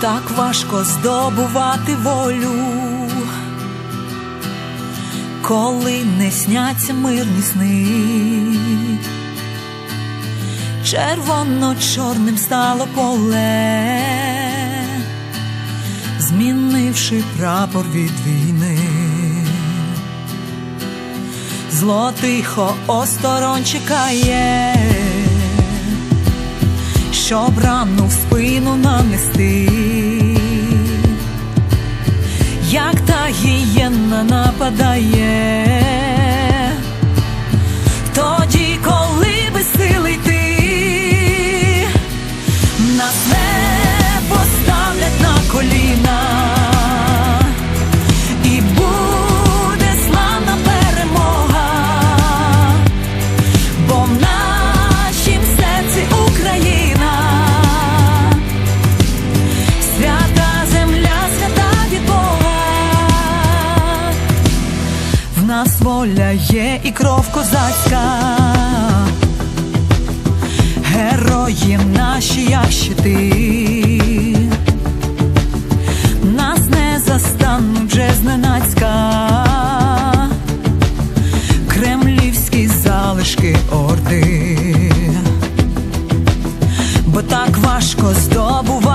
так важко здобувати волю, коли не сняться мирні сни, червоно-чорним стало поле, змінивши прапор від війни. Зло тихо осторонь чекає, щоб рану в спину нанести, гієнна нападає, в нас воля є і кров козацька, герої наші, як щити. Нас не застануть вже зненацька. Кремлівські залишки орди, бо так важко здобувати